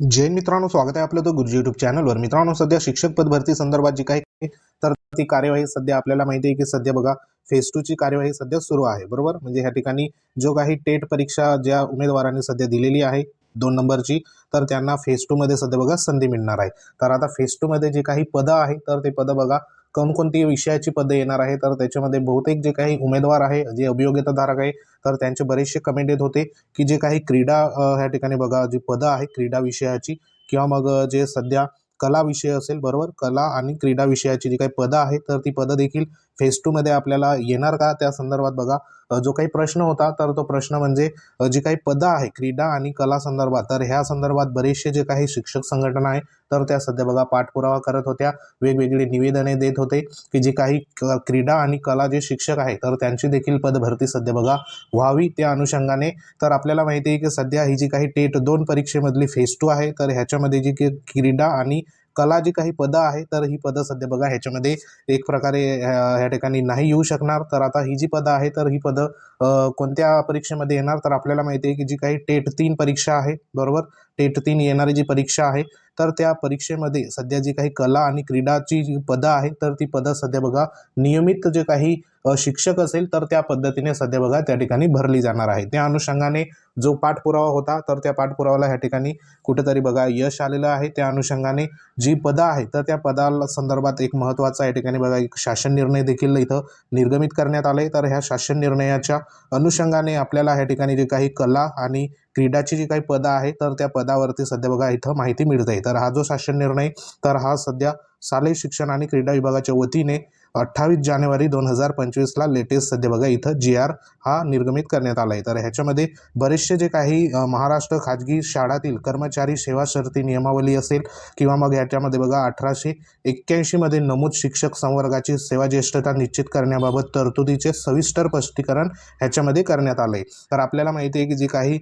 जैन मित्रांनो स्वागत आहे आपलं तो गुरुजी युट्यूब चॅनलवर मित्रांनो सध्या शिक्षक पद भरती संदर्भात जी काही तर ती कार्यवाही सध्या आपल्याला माहिती आहे की सध्या बघा फेज टू ची कार्यवाही सध्या सुरू आहे बरोबर? म्हणजे ह्या ठिकाणी जो काही टेट परीक्षा ज्या उमेदवारांनी सध्या दिलेली आहे दोन नंबरची तर त्यांना फेज टू मध्ये सध्या बघा संधी मिळणार आहे. तर आता फेज टू मध्ये जे काही पदं आहे तर ते पदं बघा कोणकोणती विषयाची पदं येणार आहे तर त्याच्यामध्ये बहुतेक जे काही उमेदवार आहे जे अभियोग्यताधारक आहे तर त्यांचे बरेचसे कमेंट येत होते की जे काही क्रीडा ह्या ठिकाणी बघा जी पदं आहे क्रीडा विषयाची किंवा मग जे सध्या कला विषय असेल बरोबर? कला आणि क्रीडा विषयाची जी काही पदं आहेत तर ती पदं देखील फेज टूमध्ये आपल्याला येणार का? त्या संदर्भात बघा. जो काही प्रश्न होता तर तो प्रश्न म्हणजे जी काही पदं आहे क्रीडा आणि कला संदर्भात तर ह्या संदर्भात बरेचसे जे काही शिक्षक संघटना आहे तर त्या सध्या बघा पाठपुरावा करत होत्या. वेगवेगळी निवेदने देत होते की जे काही क्रीडा आणि कला जे शिक्षक आहे तर त्यांची देखील पदभरती सध्या बघा व्हावी. त्या अनुषंगाने तर आपल्याला माहिती आहे की सध्या ही जी काही टेट दोन परीक्षेमधली फेज टू आहे तर ह्याच्यामध्ये जी की क्रीडा आणि कला जी काही पदं आहे तर ही पदं सध्या बघा ह्याच्यामध्ये एक प्रकारे ह्या ठिकाणी नाही येऊ शकणार. तर आता ही जी पदं आहे तर ही पदं कोणत्या परीक्षेमध्ये येणार? तर आपल्याला माहिती आहे की जी काही टेट तीन परीक्षा आहे बरोबर? टेट तीन येणारी जी परीक्षा आहे तर त्या परीक्षेमध्ये सध्या जी काही कला आणि क्रीडाची जी पदं आहे तर ती पदं सध्या बघा नियमित जे काही शिक्षक असेल तर त्या पद्धतीने सध्या बघा त्या ठिकाणी भरली जाणार आहे. त्या अनुषंगाने जो पाठपुरावा होता तर त्या पाठपुरावाला ह्या ठिकाणी कुठेतरी बघा यश आलेलं आहे. त्या अनुषंगाने जी पदं आहेत तर त्या पदाला संदर्भात एक महत्त्वाचा या ठिकाणी बघा एक शासन निर्णय देखील इथं निर्गमित करण्यात आले तर ह्या शासन निर्णयाच्या अनुषंगाने आपल्याला ह्या ठिकाणी जे काही कला आणि क्रीडाची जी काही पदं आहे तर त्या पदावरती सध्या बघा इथं माहिती मिळते. तर हा जो शासन निर्णय तर हा सध्या शालेय शिक्षण आणि क्रीडा विभागाच्या वतीने अठ्ठावीस जानेवारी दोन हजार पंचवीसला लेटेस्ट सध्या बघा इथं जी आर हा निर्गमित करण्यात आला आहे तर ह्याच्यामध्ये बरेचसे जे काही महाराष्ट्र खाजगी शाळातील कर्मचारी सेवा शर्ती नियमावली असेल किंवा मग ह्याच्यामध्ये बघा अठराशे एक्क्याऐंशीमध्ये नमूद शिक्षक संवर्गाची सेवा ज्येष्ठता निश्चित करण्याबाबत तरतुदीचे सविस्तर स्पष्टीकरण ह्याच्यामध्ये करण्यात आलं आहे तर आपल्याला माहिती आहे की जी काही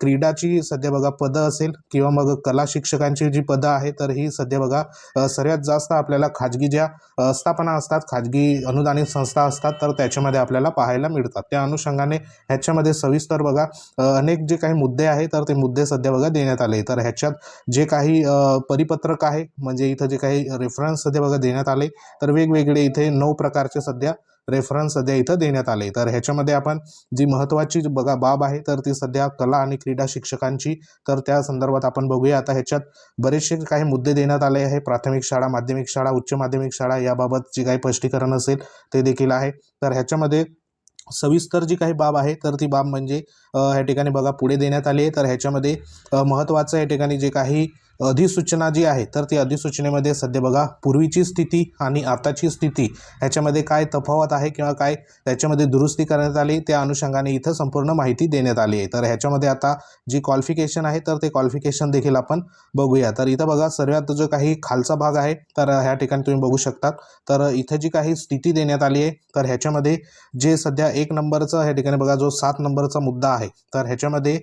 क्रीडाची सध्या बघा पदं असेल किंवा मग कला शिक्षकांची जी पदं आहे तर ही सध्या बघा सर्वात जास्त आपल्याला खाजगी ज्या स्थापना असतात खाजगी अनुदानित संस्था असतात तर त्याच्यामध्ये आपल्याला पाहायला मिळतात. त्या अनुषंगाने ह्याच्यामध्ये सविस्तर बघा अनेक जे काही मुद्दे आहे तर ते मुद्दे सध्या बघा देण्यात आले. तर ह्याच्यात जे काही परिपत्रक आहे म्हणजे इथं जे काही रेफरन्स सध्या बघा देण्यात आले तर वेगवेगळे इथे नऊ प्रकारचे सध्या रेफरन्स सध्या इथं देण्यात आले तर ह्याच्यामध्ये आपण जी महत्त्वाची बघा बाब आहे तर ती सध्या कला आणि क्रीडा शिक्षकांची. तर त्या संदर्भात आपण बघूया. आता ह्याच्यात बरेचसे काही मुद्दे देण्यात आले आहे. प्राथमिक शाळा माध्यमिक शाळा उच्च माध्यमिक शाळा याबाबत जे काही स्पष्टीकरण असेल ते देखील आहे. तर ह्याच्यामध्ये सविस्तर जी काही बाब आहे तर ती बाब म्हणजे ह्या ठिकाणी बघा पुढे देण्यात आली आहे. तर ह्याच्यामध्ये महत्त्वाचं या ठिकाणी जे काही अधिसूचना जी आहे तर ती अधिसूचनेमध्ये सध्या बघा पूर्वीची स्थिती आणि आताची स्थिती ह्याच्यामध्ये काय तफावत आहे किंवा काय त्याच्यामध्ये दुरुस्ती करण्यात आली त्या अनुषंगाने इथं संपूर्ण माहिती देण्यात आली आहे. तर ह्याच्यामध्ये आता जी क्वालिफिकेशन आहे तर ते क्वालिफिकेशन देखील आपण बघूया. तर इथं बघा सर्वात जो काही खालचा भाग आहे तर ह्या ठिकाणी तुम्ही बघू शकतात. तर इथं जी काही स्थिती देण्यात आली आहे तर ह्याच्यामध्ये जे सध्या एक नंबरचा ह्या ठिकाणी बघा जो सात नंबरचा मुद्दा आहे तर ह्याच्यामध्ये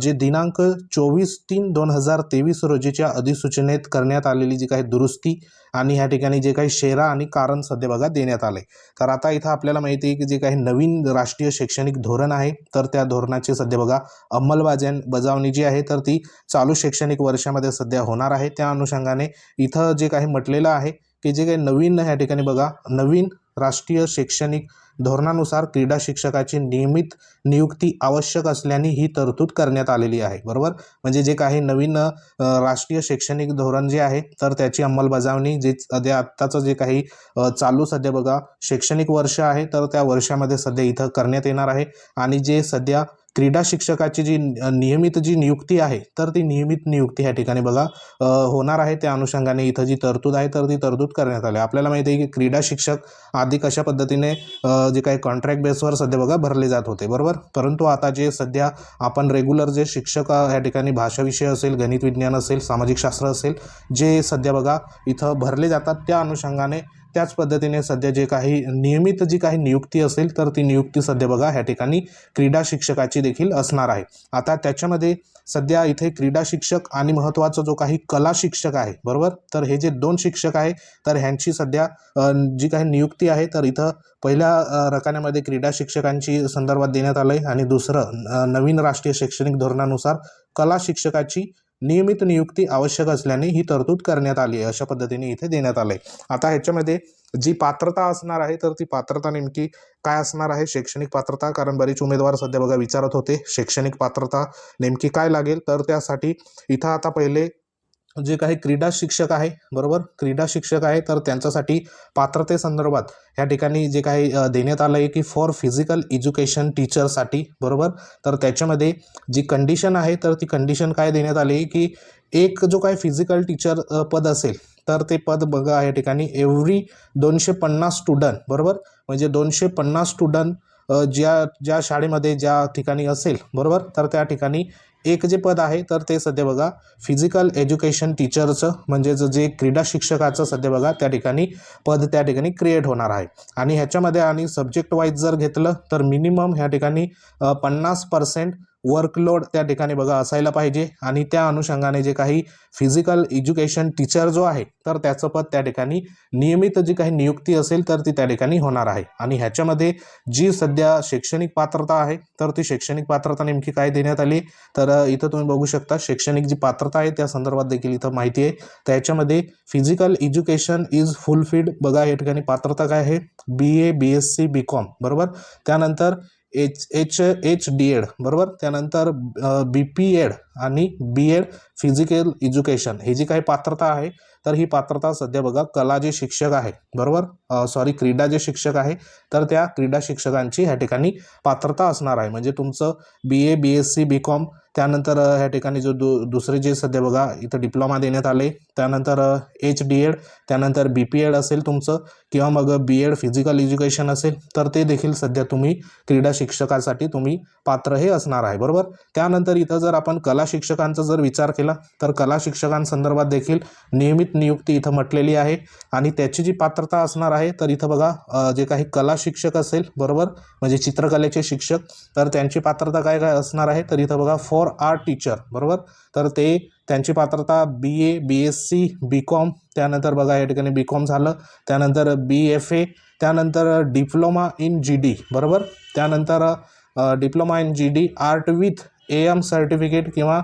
जे दिनांक चोवीस तीन दोन हजार तेवीस रोजीच्या अधिसूचनेत करण्यात आलेली जी काही दुरुस्ती आणि ह्या ठिकाणी जे काही शेरा आणि कारण सध्या बघा देण्यात आले तर आता इथं आपल्याला माहिती आहे की जे काही नवीन राष्ट्रीय शैक्षणिक धोरण आहे तर त्या धोरणाची सध्या बघा अंमलबजावणी बजावणी जी आहे तर ती चालू शैक्षणिक वर्षामध्ये सध्या होणार आहे. त्या अनुषंगाने इथं जे काही म्हटलेलं आहे की जे काही नवीन ह्या ठिकाणी बघा नवीन राष्ट्रीय शैक्षणिक धोरणानुसार क्रीडा शिक्षकाची नियमित नियुक्ती आवश्यक असल्याने ही तरतूद करण्यात आलेली आहे. बरोबर? म्हणजे जे काही नवीन राष्ट्रीय शैक्षणिक धोरण जे आहे तर त्याची अंमलबजावणी जे सध्या आत्ताचं जे काही चालू सध्या बघा शैक्षणिक वर्ष आहे तर त्या वर्षामध्ये सध्या इथं करण्यात येणार आहे. आणि जे सध्या क्रीडा शिक्षकाची जी नियमित जी नियुक्ती आहे तर ती नियमित नियुक्ती ह्या ठिकाणी बघा होणार आहे. त्या अनुषंगाने इथं जी तरतूद आहे तर ती तरतूद करण्यात आली आपल्याला माहिती आहे की क्रीडा शिक्षक आधी कशा पद्धतीने जे काही कॉन्ट्रॅक्ट बेसवर सध्या बघा भरले जात होते बरोबर? परंतु आता जे सध्या आपण रेग्युलर जे शिक्षक ह्या ठिकाणी भाषाविषय असेल गणित विज्ञान असेल सामाजिक शास्त्र असेल जे सध्या बघा इथं भरले जातात त्या अनुषंगाने त्याच पद्धतीने सध्या जे काही नियमित जी काही नियुक्ती असेल तर ती नियुक्ती सध्या बघा ह्या ठिकाणी क्रीडा शिक्षकाची देखील असणार आहे. आता त्याच्यामध्ये सध्या इथे क्रीडा शिक्षक आणि महत्त्वाचा जो काही कला शिक्षक आहे बरोबर? तर हे जे दोन शिक्षक आहे तर ह्यांची सध्या जी काही नियुक्ती आहे तर इथं पहिल्या रकान्यामध्ये क्रीडा शिक्षकांची संदर्भात देण्यात आलं आहे आणि दुसरं नवीन राष्ट्रीय शैक्षणिक धोरणानुसार कला शिक्षकाची नियमित नियुक्ती आवश्यक असल्याने ही तरतूद करण्यात आली आहे अशा पद्धतीने इथे देण्यात आलं आहे आता ह्याच्यामध्ये जी पात्रता असणार आहे तर ती पात्रता नेमकी काय असणार आहे? शैक्षणिक पात्रता कारण बरेच उमेदवार सध्या बघा विचारत होते शैक्षणिक पात्रता नेमकी काय लागेल? तर त्यासाठी इथं आता पहिले जे काही क्रीडा शिक्षक आहे बरोबर? क्रीडा शिक्षक आहे तर त्यांच्यासाठी पात्रतेसंदर्भात या ठिकाणी जे काही देण्यात आलं आहे की फॉर फिजिकल एज्युकेशन टीचरसाठी बरोबर? तर त्याच्यामध्ये जी कंडिशन आहे तर ती कंडिशन काय देण्यात आली आहे की एक जो काही फिजिकल टीचर पद असेल तर ते पद बघा या ठिकाणी एव्हरी दोनशे पन्नास स्टुडंट बरोबर? म्हणजे दोनशे पन्नास स्टुडंट ज्या ज्या शाळेमध्ये ज्या ठिकाणी असेल बरोबर? तर त्या ठिकाणी एक जे पद आहे तर ते सध्या बघा फिजिकल एज्युकेशन टीचरचं म्हणजे जे क्रीडा शिक्षकाचं सध्या बघा त्या ठिकाणी पद त्या ठिकाणी क्रिएट होणार आहे. आणि ह्याच्यामध्ये आणि सब्जेक्ट वाईज जर घेतलं तर मिनिमम ह्या ठिकाणी पन्नास पर्सेंट वर्कलोड त्या ठिकाणी बघा असायला पाहिजे. आणि त्या अनुषंगाने जे काही फिजिकल एज्युकेशन टीचर जो आहे तर त्याचं पद त्या ठिकाणी नियमित जी काही नियुक्ती असेल तर ती त्या ठिकाणी होणार आहे. आणि ह्याच्यामध्ये जी सध्या शैक्षणिक पात्रता आहे तर ती शैक्षणिक पात्रता नेमकी काय देण्यात आली? तर इथं तुम्ही बघू शकता शैक्षणिक जी पात्रता आहे त्या संदर्भात देखील इथं माहिती आहे. तर याच्यामध्ये फिजिकल एज्युकेशन इज फुलफिड बघा या ठिकाणी पात्रता काय आहे? B A B S C B com बरोबर? त्यानंतर H H H D Ed बरोबर? त्यानंतर बी पी एड आणि बी एड फिजिकल एज्युकेशन ही जी काही पात्रता आहे तर ही पात्रता सध्या बघा कला जे शिक्षक आहे बरोबर? सॉरी क्रीडा जे शिक्षक आहे तर त्या क्रीडा शिक्षकांची ह्या ठिकाणी पात्रता असणार आहे. म्हणजे तुमचं B A B S C B com त्यानंतर ह्या ठिकाणी जो दु दुसरे जे सध्या बघा इथं डिप्लोमा देण्यात आले. त्यानंतर एच डी एड त्यानंतर बी पी एड असेल तुमचं किंवा मग बी एड फिजिकल एज्युकेशन असेल तर ते देखील सध्या तुम्ही क्रीडा शिक्षकासाठी तुम्ही पात्र हे असणार आहे बरोबर? त्यानंतर इथं जर आपण कला शिक्षकांचा जर विचार केला तर कला शिक्षकांसंदर्भात देखील नियमित नियुक्ती इथं म्हटलेली आहे. आणि त्याची जी पात्रता असणार आहे तर इथं बघा जे काही कला शिक्षक असेल बरोबर? म्हणजे चित्रकलेचे शिक्षक तर त्यांची पात्रता काय काय असणार आहे? तर इथं बघा फॉर आर्ट टीचर बरोबर? तर ते त्यांची पात्रता B A B S C B com त्यानंतर बघा या ठिकाणी बी कॉम झालं त्यानंतर बी एफ ए त्यानंतर डिप्लोमा इन जी डी बरोबर? त्यानंतर diploma in G D art with A M certificate किंवा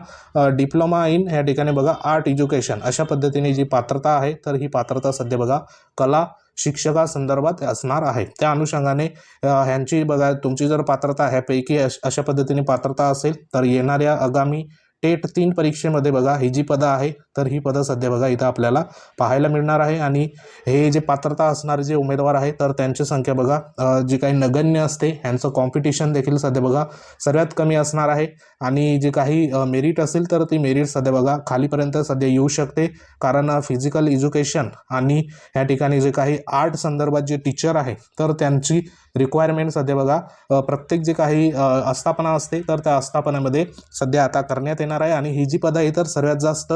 डिप्लोमा इन ह्या ठिकाणी बघा आर्ट एज्युकेशन अशा पद्धतीने जी पात्रता आहे तर ही पात्रता सध्या बघा कला शिक्षकासंदर्भात असणार आहे. त्या अनुषंगाने ह्यांची बघा तुमची जर पात्रता ह्यापैकी अश अशा पद्धतीने पात्रता असेल तर येणाऱ्या आगामी टेट तीन परीक्षेमध्ये बघा ही जी पदं आहे तर ही पदं सध्या बघा इथं आपल्याला पाहायला मिळणार आहे. आणि हे जे पात्रता असणारे जे उमेदवार आहे तर त्यांची संख्या बघा जी काही नगण्य असते ह्यांचं कॉम्पिटिशन देखील सध्या बघा सर्वात कमी असणार आहे. आणि जे काही मेरिट असेल तर ती मेरिट सध्या बघा खालीपर्यंत सध्या येऊ शकते. कारण फिजिकल एज्युकेशन आणि ह्या ठिकाणी जे काही आर्ट संदर्भात जे टीचर आहे तर त्यांची रिक्वायरमेंट सध्या बघा प्रत्येक जे काही आस्थापना असते तर त्या आस्थापनेमध्ये सध्या आता करण्यात येणार आहे. आणि ही जी पदं आहे तर सर्वात जास्त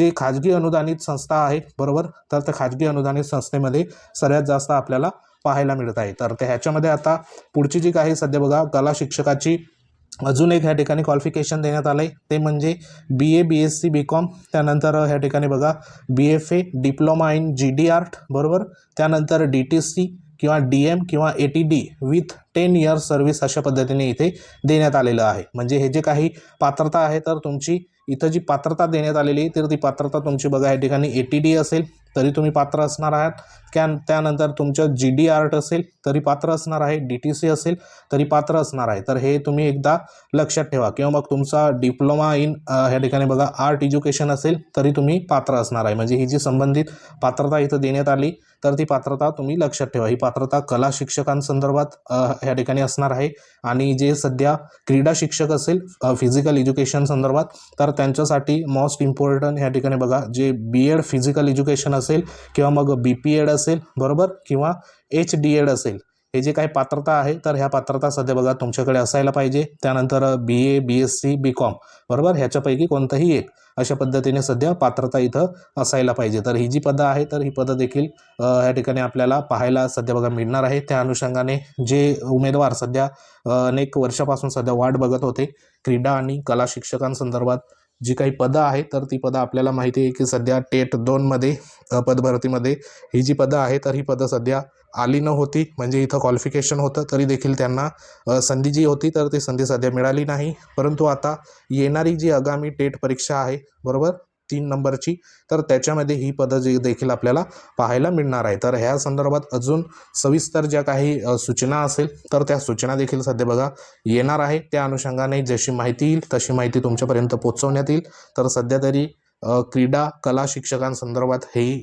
जे खाजगी अनुदानित संस्था आहे बरोबर? तर त्या खाजगी अनुदानित संस्थेमध्ये सगळ्यात जास्त आपल्याला पाहायला मिळत आहे. तर त्या ह्याच्यामध्ये आता पुढची जी काही सध्या बघा कला शिक्षकाची अजून एक ह्या ठिकाणी क्वालिफिकेशन देण्यात आलं आहे ते म्हणजे B A B S C B com त्यानंतर ह्या ठिकाणी बघा B F A diploma in G D art बरोबर? त्यानंतर डी टी सी किंवा डी एम किंवा A T D with ten years service अशा पद्धतीने इथे देण्यात आलेलं आहे. म्हणजे हे जे काही पात्रता आहे तर तुमची इथं जी पात्रता देण्यात आलेली आहे तर ती पात्रता तुमची बघा या ठिकाणी ए टी डी असेल. तरी तुम्ही पात्र असणार आहात. त्या त्यानंतर तुमचं जी डी आर्ट असेल तरी पात्र असणार आहे. डी टी सी असेल तरी पात्र असणार आहे. तर हे तुम्ही एकदा लक्षात ठेवा. किंवा मग तुमचा डिप्लोमा इन ह्या ठिकाणी बघा आर्ट एज्युकेशन असेल तरी तुम्ही पात्र असणार आहे. म्हणजे ही जी संबंधित पात्रता इथं देण्यात आली तर ती पात्रता तुम्ही लक्षात ठेवा. ही पात्रता कला शिक्षकांसंदर्भात ह्या ठिकाणी असणार आहे. आणि जे सध्या क्रीडा शिक्षक असेल फिजिकल एज्युकेशन संदर्भात तर त्यांच्यासाठी मोस्ट इम्पॉर्टंट ह्या ठिकाणी बघा जे बी एड फिजिकल एज्युकेशन असेल किंवा मग बी पी एड असेल बरोबर? किंवा एच डी एड असेल. हे जे काही पात्रता आहे तर ह्या पात्रता सध्या बघा तुमच्याकडे असायला पाहिजे. त्यानंतर B A B S C B com बरोबर? ह्याच्यापैकी कोणतंही एक अशा पद्धतीने सध्या पात्रता इथं असायला पाहिजे. तर ही जी पदं आहे तर ही पदं देखील ह्या ठिकाणी आपल्याला पाहायला सध्या बघा मिळणार आहे त्या अनुषंगाने जे उमेदवार सध्या अनेक वर्षापासून सध्या वाट बघत होते क्रीडा आणि कला शिक्षकांसंदर्भात जी काही पदं आहेत तर ती पदं आपल्याला माहिती आहे की सध्या टेट दोनमध्ये पदभरतीमध्ये ही जी पदं आहे तर ही पदं सध्या आली न होती. म्हणजे इथं क्वालिफिकेशन होतं तरी देखील त्यांना संधी जी होती तर ती संधी सध्या मिळाली नाही. परंतु आता येणारी जी आगामी टेट परीक्षा आहे बरोबर? तीन नंबरची तर त्याच्यामध्ये ही पदं जी देखील आपल्याला पाहायला मिळणार आहे. तर ह्या संदर्भात अजून सविस्तर ज्या काही सूचना असेल तर त्या सूचना देखील सध्या बघा येणार आहे. त्या अनुषंगाने जशी माहिती येईल तशी माहिती तुमच्यापर्यंत पोहोचवण्यात येईल. तर सध्या तरी क्रीडा कला शिक्षकांसंदर्भात ही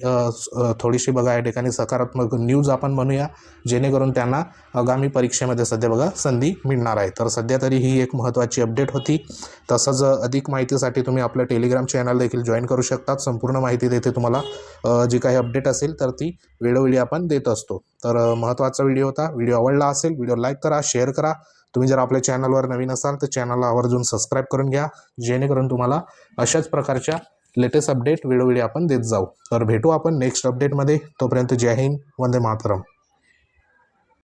थोडीशी बघा या ठिकाणी सकारात्मक न्यूज आपण म्हणूया जेणेकरून त्यांना आगामी परीक्षेमध्ये सध्या बघा संधी मिळणार आहे. तर सध्या तरी ही एक महत्त्वाची अपडेट होती. तसंच अधिक माहितीसाठी तुम्ही आपलं टेलिग्राम चॅनल देखील जॉईन करू शकतात. संपूर्ण माहिती देते तुम्हाला. जी काही अपडेट असेल तर ती वेळोवेळी आपण देत असतो. तर महत्त्वाचा व्हिडिओ होता. व्हिडिओ आवडला असेल व्हिडिओ लाईक करा शेअर करा. तुम्ही जर आपल्या चॅनलवर नवीन असाल तर चॅनलला आवर्जून सबस्क्राईब करून घ्या. जेणेकरून तुम्हाला अशाच प्रकारच्या लेटेस्ट अपडेट वेळोवेळी आपण देत जाऊ. तर भेटू आपण नेक्स्ट अपडेटमध्ये तोपर्यंत जय हिंद वंदे मातरम.